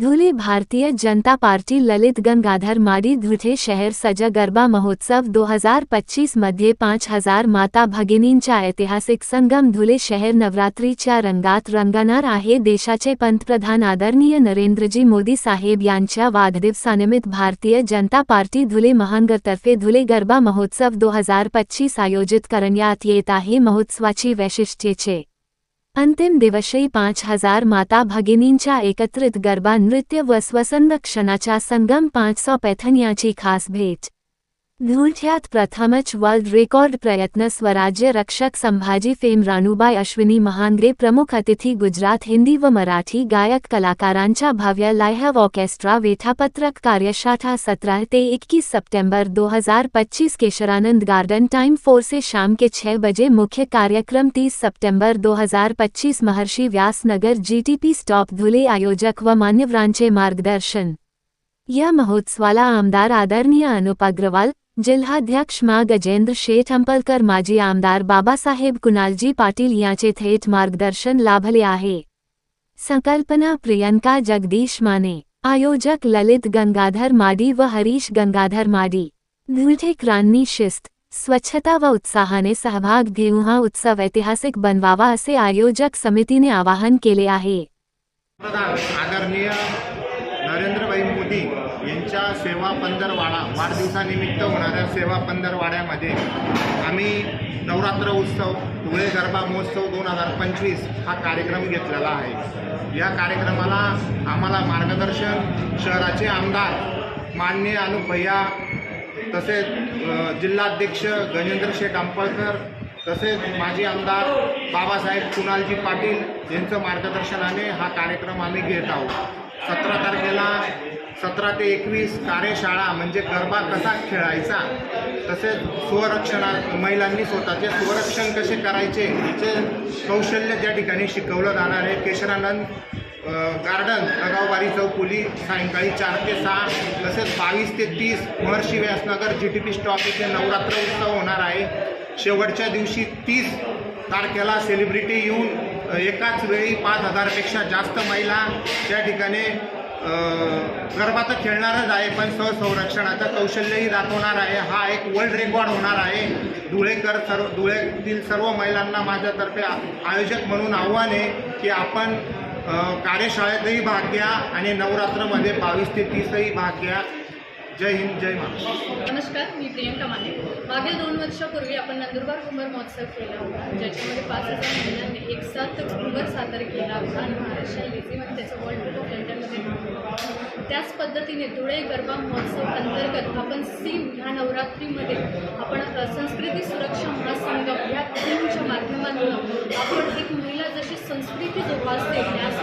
धुले भारतीय जनता पार्टी ललित गंगाधर माडी धुळे शहर सजा गरबा महोत्सव 2025 मध्ये पाच हज़ार माता भगिनींच्या ऐतिहासिक संगम धुळे शहर नवरात्रीच्या रंगात रंगणार आहे. देशाचे पंतप्रधान आदरणीय नरेंद्रजी मोदी साहेब यांच्या वाढदिवसानिमित्त भारतीय जनता पार्टी धुळे महानगरतर्फे धुळे गरबा महोत्सव 2025 आयोजित करण्यात येत आहे. महोत्सवाची वैशिष्ट्येचे अंतिम दिवशी पाच हजार माता भगिनींच्या एकत्रित गरबा नृत्य व स्वसंरक्षणाच्या संगम पाच सौ पैथण्याची खास भेट. धुळ्यात प्रथमच वर्ल्ड रेकॉर्ड प्रयत्न स्वराज्य रक्षक संभाजी फेम राणूबाई अश्विनी महानगरे प्रमुख अतिथी गुजरात हिंदी व मराठी गायक कलाकारांच्या भव्य लायव्ह ऑर्केस्ट्रा वेठापत्रक कार्यशाळा सत्रह ते इक्कीस सितंबर 2025 केशरानंद गार्डन टाइम फोर से शाम के छह बजे मुख्य कार्यक्रम 30 सितंबर 2025 महर्षि व्यास नगर जीटीपी स्टॉप धुले आयोजक व मान्यवरांचे मार्गदर्शन। या महोत्सवाला आमदार आदरणीय अनुप अग्रवाल जिल्हाध्यक्ष मा गजेंद्र शेठ अंपलकर माजी आमदार बाबासाहेब कुणालजी पाटील यांचे थेट मार्गदर्शन लाभले आहे. संकल्पना प्रियंका जगदीश माने, आयोजक ललित गंगाधर माडी व हरीश गंगाधर माडी धुळठेकरांनी शिस्त, स्वच्छता व उत्साहाने सहभाग घेऊन हा उत्सव ऐतिहासिक बनवावा असे आयोजक समितीने आवाहन केले आहे. आदरणीय नरेंद्रभाई यांच्या सेवा पंधरवाडा वाढदिवसानिमित्त होणाऱ्या सेवा पंधरवाड्यामध्ये आम्ही नवरात्र उत्सव धुळे गरबा महोत्सव दोन हजार पंचवीस हा कार्यक्रम घेतलेला आहे. या कार्यक्रमाला आम्हाला मार्गदर्शन शहराचे आमदार माननीय अनुप भैया तसेच जिल्हाध्यक्ष गजेंद्र शेठ आंबळकर तसेच माजी आमदार बाबासाहेब कुणालजी पाटील यांचं मार्गदर्शनाने हा कार्यक्रम आम्ही घेत आहोत. सतरा तारखेला सतरा ते एकवीस कार्यशाळा म्हणजे गरबा कसा खेळायचा? तसेच स्वरक्षणा महिलांनी स्वतःचे स्वरक्षण कसे करायचे? याचे कौशल्य त्या ठिकाणी शिकवलं जाणार आहे. केशरानंद गार्डन अगावबारी चौकुली सायंकाळी चार ते सहा तसेच बावीस ते तीस Maharshi Vyasnagar G T P stop इथे नवरात्र उत्सव होणार आहे. शेवटच्या दिवशी तीस तारखेला सेलिब्रिटी येऊन एकाच वेळी पाच हजारपेक्षा जास्त महिला त्या ठिकाणी गर्भात गरबा तर खेळणारच आहे पण स्वसंरक्षणाचं कौशल्यही दाखवणार आहे. हा एक वर्ल्ड रेकॉर्ड होणार आहे. धुळेकर सर्व धुळेतील सर्व महिलांना माझ्यातर्फे आयोजक म्हणून आव्हान आहे की आपण कार्यशाळेतही भाग घ्या आणि नवरात्रमध्ये बावीस ते तीसही भाग घ्या. जय हिंद जय महाराष्ट्र. नमस्कार मी प्रियंका माने. मागील दोन वर्षापूर्वी आपण नंदुरबार कुंभार महोत्सव केला होता. ज्याच्यामध्ये पाच हजार महिलांनी एक साथ कुंभार सादर केला होता आणि महाराष्ट्र लेझीमध्ये त्याचं वर्ल्ड बुक ऑफ लंडनमध्ये होतं. त्याच पद्धतीने धुळे गरबा महोत्सव अंतर्गत आपण सीम ह्या नवरात्रीमध्ये आपण संस्कृती सुरक्षा महासंगम या थीमच्या माध्यमातून आपण एक महिला जशी संस्कृती जोपासते त्यासोबत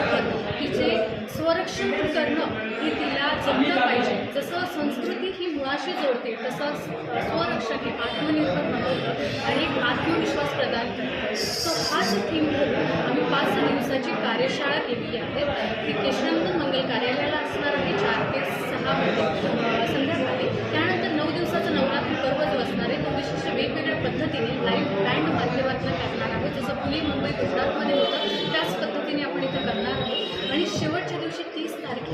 तिचे स्वरक्षण करणं ही तिला जमलं पाहिजे. जसं संस्कृती ही मुळाशी जोडते तसं स्वरक्षण हे आत्मनिर्भर बनवतं आणि एक आत्मविश्वास प्रदान करतं. सो हाच थीम घेऊन आम्ही पाच दिवसाची कार्यशाळा केलेली आहे. ती केशवंत मंगल कार्यालयाला असणार आहे चार ते सहामध्ये अ, संध्याकाळी त्यानंतर नऊ दिवसाचं नवरात्री पर्व जो असणार आहे तो विशिष्ट वेगवेगळ्या पद्धतीने लाईव्ह बँड माध्यमातून करणार आहोत जसं पुणे मुंबई गुजरातमध्ये होतं त्याच पद्धतीने आपण इथे करणार आहोत आणि शेवटच्या दिवशी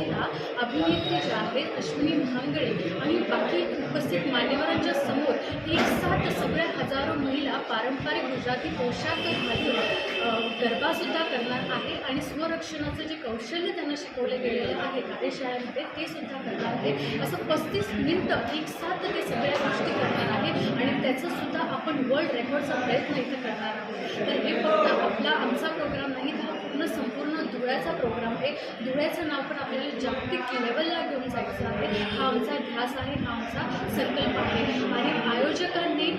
तीस अभिनेत्री आहेत अश्विनी भांगडे आणि बाकी उपस्थित मान्यवरांच्या समोर एक साथ सगळ्या हजारो महिला पारंपरिक गुजराती पोशाख घालून गरबासुद्धा करणार आहे आणि स्वरक्षणाचं जे कौशल्य त्यांना शिकवले गेलेलं आहे कार्यशाळेमध्ये ते सुद्धा करणार आहे. असं पस्तीस मिनिटं एक साथ ते सगळ्या गोष्टी करणार आहे आणि त्याचं सुद्धा आपण वर्ल्ड रेकॉर्डचा प्रयत्न इथं करणार आहोत. तर हे फक्त आपला आमचा प्रोग्राम नाही तर हा पूर्ण संपूर्ण धुळ्याचा प्रोग्राम आहे. धुळ्याचं नाव पण आपल्याला जागतिक लेवलला घेऊन जायचं आहे. हा आमचा ध्यास आहे हा आमचा संकल्प आहे. आणि आयोजकांनी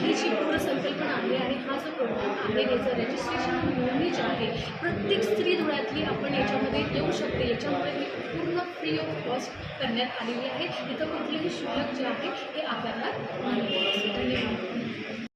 ही जी पूर्ण संकल्पना आहे आणि हा जो प्रोग्राम आहे याचं रजिस्ट्रेशन नोंदणी आहे. प्रत्येक स्त्री धुळ्यातली आपण याच्यामध्ये येऊ शकते. याच्यामुळे ही पूर्ण फ्री ऑफ कॉस्ट करण्यात आलेली आहे. इथं कुठलेही शुल्क जे आहे ते आकारण्यात नाही धन्यवाद.